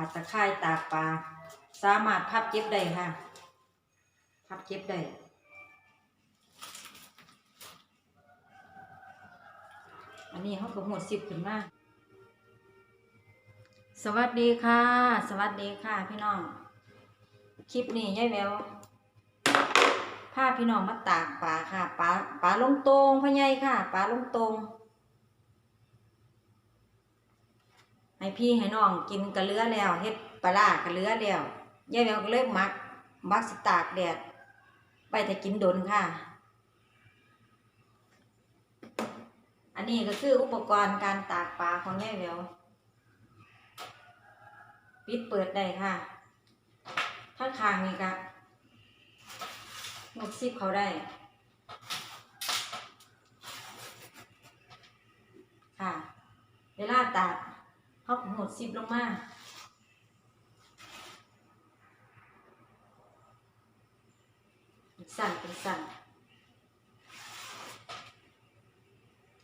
าดตะไคร้ตากปลา สามารถพับเก็บได้ค่ะ พับเก็บได้อันนี้เขาก็หมดสิบขึ้นมาสวัสดีค่ะ สวัสดีค่ะพี่น้อง คลิปนี้ยายแววพาพี่น้องมาตากปลาค่ะปลาปลาลงตรงพ่อใหญ่ค่ะปลาลงตรง ให้พี่ให้น้องกินกระเลือแล้วเฮ็ดปลากระเลือแล้วยายแววก็เลยมัก มักสตากแดดไปแต่กินดนค่ะ อันนี้ก็คืออุปกรณ์การตากปลาของยายแววปิดเปิดได้ค่ะข้าคางนี่ก็หมดซิปเขาได้ ค่ะ เวลาตาก ดซิปลงมาสั่นเป็นสั่น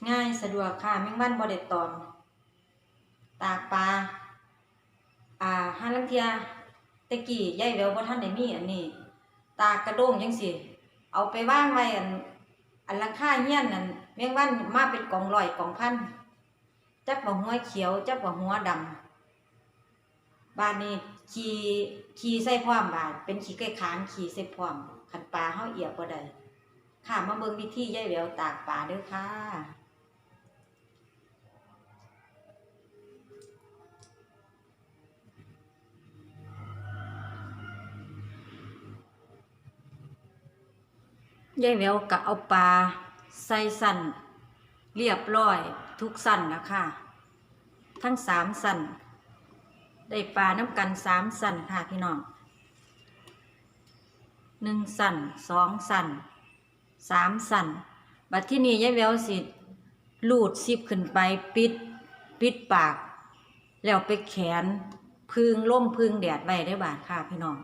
ง่ายสะดวกค่ะแมงวันบไดตอมตากปลาอ่าห้าลังเทียตะกี้ยายแววบ่ทันได้มีอันนี้ ตากกระด้งจังสิเอาไปว่างไว้อันอันหลังคาเฮียนนั่นแมงวันมาเป็นกองร้อยกองพัน จักว่าหัวเขียว จักว่าหัวดำบ้านนี้ขี่ขี่ใส่พร้อมบาดเป็นขี่ไก่ขานขี่ใส่พร้อมคันปลาเฮาเอียบบ่ได้ค่ะมาเบิ่งวิธีย่ายแววตากปลาเด้อค่ะ ยายแววก็เอาปลาใส่สั่นเรียบร้อย ทุกสั่นแล้วค่ะทั้งสามสั่นได้ปลาน้ำกันสามสั่นค่ะพี่น้องหนึ่งสั่นสองสั่นสามสั่นบัดที่นี่ยายแววสิลูดซิบขึ้นไปปิดปิดปาก แล้วไปแขนพึ่งล่มพึ่งแดดไว้ได้บาดค่ะพี่น้อง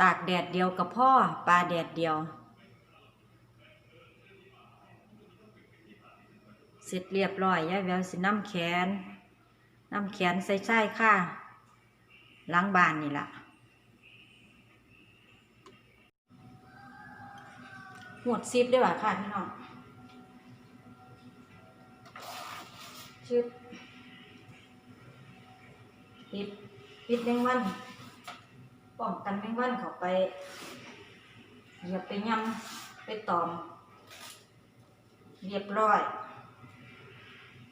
ตากแดดเดียวกับพ่อปลาแดดเดียว เสร็จเรียบร้อยยายแววสิน้ำแขนน้ำแขนใส่ใช่ค่ะล้างบานนี่ล่ะหมดซิปได้ป่ะค่ะพี่น้องชึบปิดปิดแมงวันป้องกันแมงวันเข้าไปเหยียบไปยำไปตอม เรียบร้อย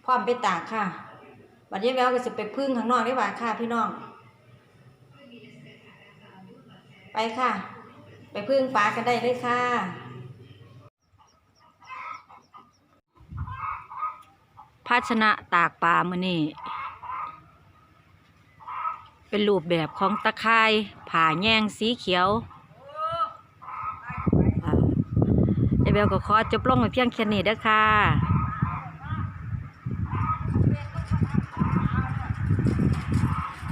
พร้อมไปตากค่ะบัดนี้แววก็จะไปพึ่งข้างนอกได้บ่าค่ะพี่น้อง ไปค่ะ ไปพึ่งปลากันได้เลยค่ะภาชนะตากปลามือนี่เป็นรูปแบบของตะไคร่ผ่าแยงสีเขียวอ่ายายเบลก็ขอจบลงไปเพียงแค่นี้เด้อค่ะ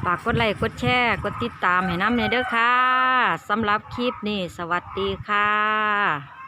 ฝากกดไลค์กดแชร์กดติดตามให้น้ำเนเด้อค่ะสำหรับคลิปนี้ สวัสดีค่ะ